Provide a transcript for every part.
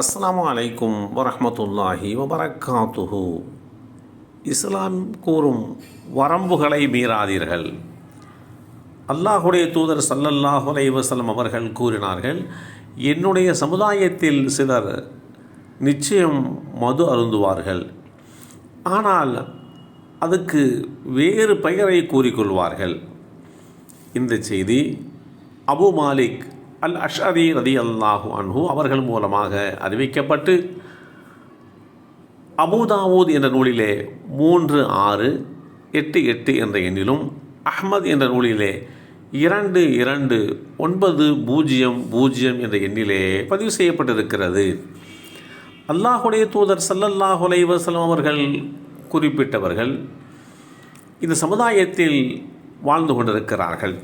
அஸ்லாம் அலைக்கும் வரமத்துல்லாஹி வபரக்காத்துஹு. இஸ்லாம் கூறும் வரம்புகளை மீறாதீர்கள். அல்லாஹுடைய தூதர் சல்லல்லாஹு அலைவசலம் அவர்கள் கூறினார்கள் என்னுடைய சமுதாயத்தில் சிலர் நிச்சயம் மது அருந்துவார்கள். ஆனால் அதுக்கு வேறு பெயரை கூறிக்கொள்வார்கள். இந்த செய்தி அபு மாலிக் அல் அஷ்அரி ரதி அல்லாஹு அன்ஹு அவர்கள் மூலமாக அறிவிக்கப்பட்டு அபுதாவூத் என்ற நூலிலே மூன்று ஆறு எட்டு எட்டு என்ற எண்ணிலும் அஹ்மத் என்ற நூலிலே இரண்டு இரண்டு ஒன்பது பூஜ்ஜியம் பூஜ்ஜியம் என்ற எண்ணிலே பதிவு செய்யப்பட்டிருக்கிறது. அல்லாஹுடைய தூதர் சல்லல்லாஹு அலைஹி அவர்கள் குறிப்பிட்டவர்கள் இந்த சமுதாயத்தில் வாழ்ந்து கொண்டிருக்கிறார்கள்.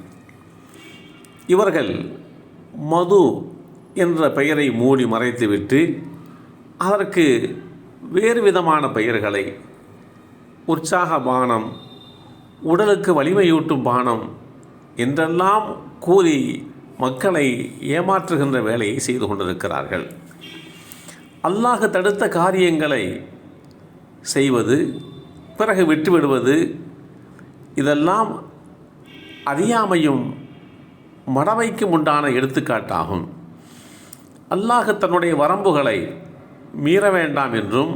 இவர்கள் மது என்ற பெயரை மூடி மறைத்துவிட்டு அதற்கு வேறு விதமான பெயர்களை உற்சாக பானம் உடலுக்கு வலிமையூட்டும் பானம் என்றெல்லாம் கூறி மக்களை ஏமாற்றுகின்ற வேலையை செய்து கொண்டிருக்கிறார்கள். அல்லாஹ் தடுத்த காரியங்களை செய்வது பிறகு விட்டுவிடுவது இதெல்லாம் அறியாமையும் மடமைக்கும் உண்டான எடுத்துக்காட்டாகும். அல்லாஹ் தன்னுடைய வரம்புகளை மீற வேண்டாம் என்றும்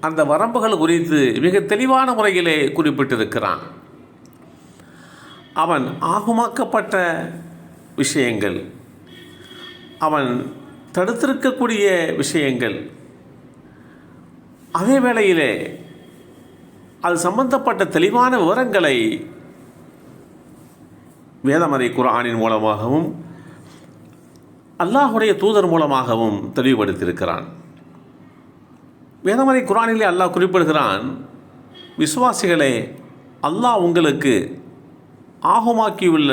அந்த வரம்புகள் குறித்து மிக தெளிவான முறையிலே குறிப்பிட்டிருக்கிறான். அவன் ஆகுமாக்கப்பட்ட விஷயங்கள் அவன் தடுத்திருக்கக்கூடிய விஷயங்கள் அதே வேளையிலே அது சம்பந்தப்பட்ட தெளிவான விவரங்களை வேதமறை குரானின் மூலமாகவும் அல்லாஹுடைய தூதர் மூலமாகவும் தெளிவுபடுத்தியிருக்கிறான். வேதமறை குரானிலே அல்லாஹ் குறிப்பிடுகிறான் விசுவாசிகளே அல்லாஹ் உங்களுக்கு ஆகமாக்கியுள்ள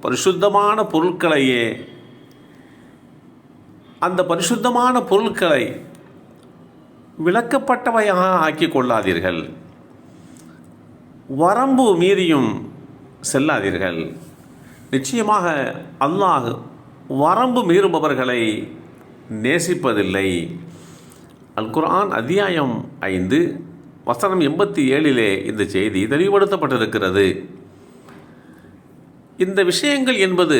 பரிசுத்தமான பொருட்களையே அந்த பரிசுத்தமான பொருட்களை விளக்கப்பட்டவையாக ஆக்கி கொள்ளாதீர்கள். வரம்பு மீறியும் செல்லாதீர்கள். நிச்சயமாக அல்லாஹ் வரம்பு மீறுபவர்களை நேசிப்பதில்லை. அல் குர்ஆன் அத்தியாயம் ஐந்து வசனம் எண்பத்தி ஏழிலே இந்த செய்தி தெளிவுபடுத்தப்பட்டிருக்கிறது. இந்த விஷயங்கள் என்பது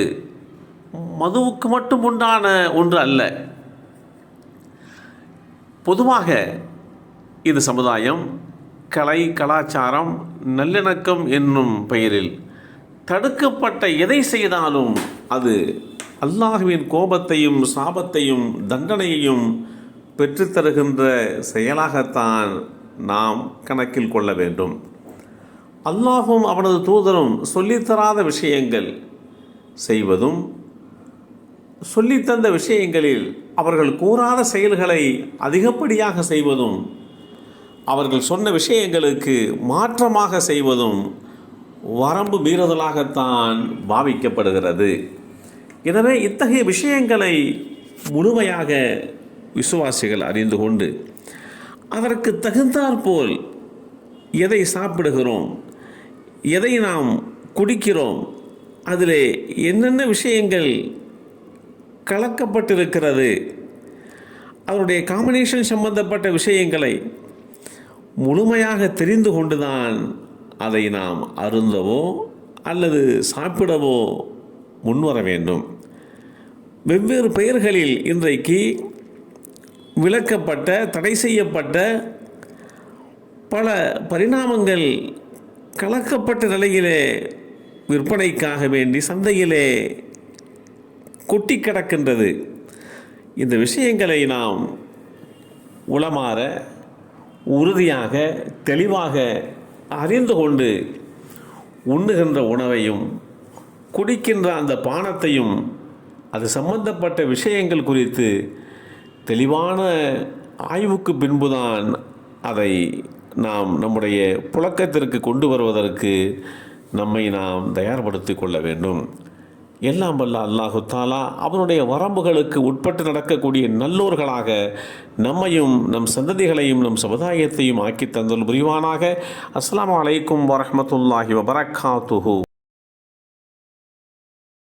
மதுவுக்கு மட்டும் உண்டான ஒன்று அல்ல. பொதுவாக இது சமுதாயம் கலை கலாச்சாரம் நல்லிணக்கம் என்னும் பெயரில் தடுக்கப்பட்ட எதை செய்தாலும் அது அல்லாஹுவின் கோபத்தையும் சாபத்தையும் தண்டனையையும் பெற்றுத்தருகின்ற செயலாகத்தான் நாம் கணக்கில் கொள்ள வேண்டும். அல்லாஹும் அவனது தூதரும் சொல்லித்தராத விஷயங்கள் செய்வதும் சொல்லித்தந்த விஷயங்களில் அவர்கள் கூறாத செயல்களை அதிகப்படியாக செய்வதும் அவர்கள் சொன்ன விஷயங்களுக்கு மாற்றமாக செய்வதும் வரம்பு மீறுதலாகத்தான் பாவிக்கப்படுகிறது. எனவே இத்தகைய விஷயங்களை முழுமையாக விசுவாசிகள் அறிந்து கொண்டு அதற்கு தகுந்தாற்போல் எதை சாப்பிடுகிறோம் எதை நாம் குடிக்கிறோம் அதில் என்னென்ன விஷயங்கள் கலக்கப்பட்டிருக்கிறது அதனுடைய காம்பினேஷன் சம்பந்தப்பட்ட விஷயங்களை முழுமையாக தெரிந்து கொண்டுதான் அதை நாம் அருந்தவோ அல்லது சாப்பிடவோ முன்வர வேண்டும். வெவ்வேறு பெயர்களில் இன்றைக்கு விளக்கப்பட்ட தடை செய்யப்பட்ட பல பரிணாமங்கள் கலக்கப்பட்ட நிலையிலே விற்பனைக்காக வேண்டி சந்தையிலே கொட்டி கிடக்கின்றது இந்த விஷயங்களை நாம் உளமாற உறுதியாக தெளிவாக அறிந்து கொண்டு உண்ணுகின்ற உணவையும் குடிக்கின்ற அந்த பானத்தையும் அது சம்பந்தப்பட்ட விஷயங்கள் குறித்து தெளிவான ஆய்வுக்கு பின்புதான் அதை நாம் நம்முடைய புழக்கத்திற்கு கொண்டு வருவதற்கு நம்மை நாம் தயார்படுத்தி கொள்ள வேண்டும். எல்லாம் வல்ல அல்லாஹு தாலா அவனுடைய வரம்புகளுக்கு உட்பட்டு நடக்கக்கூடிய நல்லோர்களாக நம்மையும் நம் சந்ததிகளையும் நம் சமுதாயத்தையும் ஆக்கி தந்தல் புரிவானாக. அஸ்லாம் வலைக்கும் வரமத்துல்லாஹி வபரகாத்துஹூ